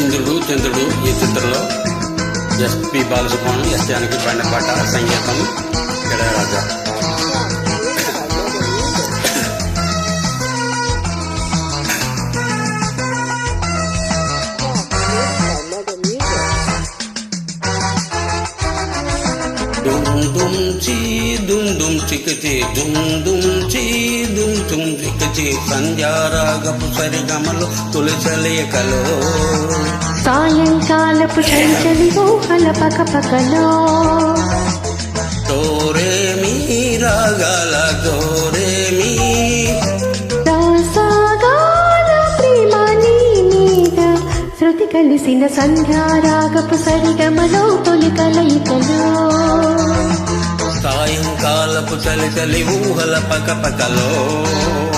ఇంద్రుడు చంద్రుడు ఈ చిత్రంలో ఎస్పి బాలసుబ్రహ్మణ్యం ఎస్ జానకి బండపాట సంగీతం. ఇళయరాజా చీ దుమ్ దుమ్ చికచి దుమ్ దుమ్ చీ దుమ్ దుమ్ చికచి. సంధ్యారాగపు సరిగమలు తొలిచలేకలో సాయంకాలపు చంచలి ఊహల పకపకలో. తోరే మీ రాగాల తోరే మీ. కలిసిన సంధ్యారాగపు సరిగమలో తొలి కలయికలో. సాయంకాలపు చలి చలి ఊహల పకపకలో Track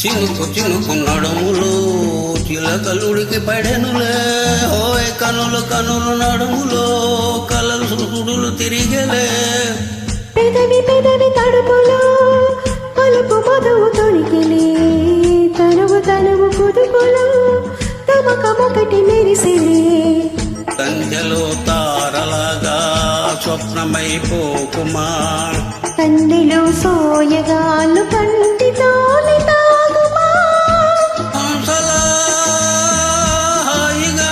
చినుకు చినుకు నడుములు చిలకలుడికి పడెనులే. ఓయ్ కనులు కనులు నడుములో కలలు సుడులు తిరిగలే. పెదవి పెదవి తడుపులో అలుపు మధువు తొణికిలి తనువు తనువు కుదుపులో తమకమొకటి మెరిసిలే. స్వప్నమైపోకుమా కన్నెలు సోయగాలు కంటి తోలి తాగుమా హంసలా హాయిగా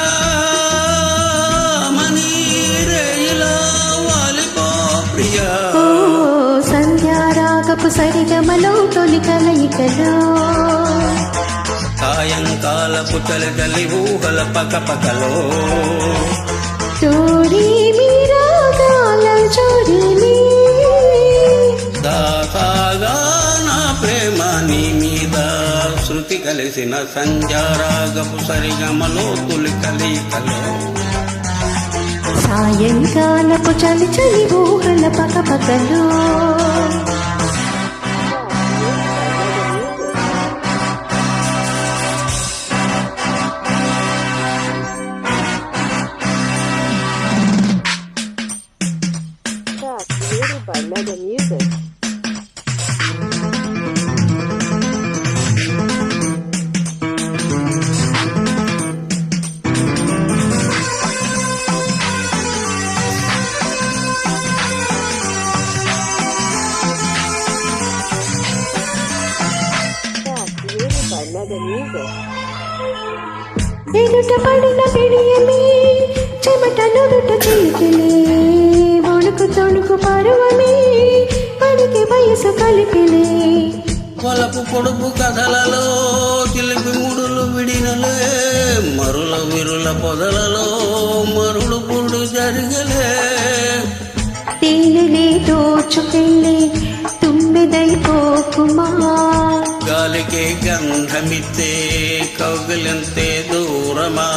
మనీరేయిలా వాలిపో ప్రియా. ఓ సంధ్యారాగపు సరిగమలో తొలి కలయికలో. సాయంకాలపు ఊహల పకపకలో. చోరీ మీరాగాల చోరీ మీ దాసాగా నా ప్రేమ నీ మీద. శృతి కలిసిన సంధ్యారాగపు సరిగమలో తొలి కలికలో సాయంకాలపు చలి చలి ఊహల పకపకలో Track Mega Music. ಬೆನುಟ ಪಡಿನ ಬೆಡಿಯಲಿ ಚಮಟ ನುಡುಟ ಚಿಲಿಕಿಲಿ వణుకు తొణుకు పరువమే పడికి వయసు కలిపిలే. కొలపు పొడుపు కథలలో చిలిపి ముడులు విడినలే మరుల విరుల పొదలలో మరుడు పురుడు జరిగలే. తేనెలే దోచుకెళ్ళి తుమ్మెదైపోకుమా గాలికి గంధమిత్తే కౌగిలింతే దూరమా.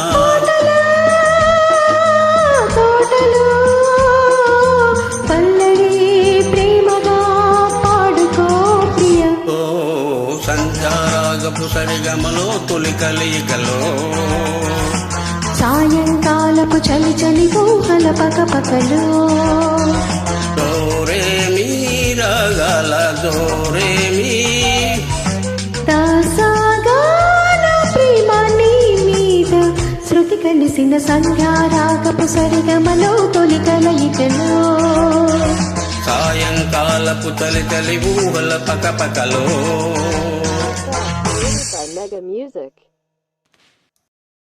సంధ్యారాగపు సరిగమలో తొలి కలికలో సాయంకాలపు చలి చలి ఊహల పకపకలో దోరే మీ రాగాల దోరే మీ శృతి కలిసిన సంధ్యారాగపు సరిగమలో తొలి కలయికలో సాయంకాలపు చలి చలి ఊహల created by Mega Music.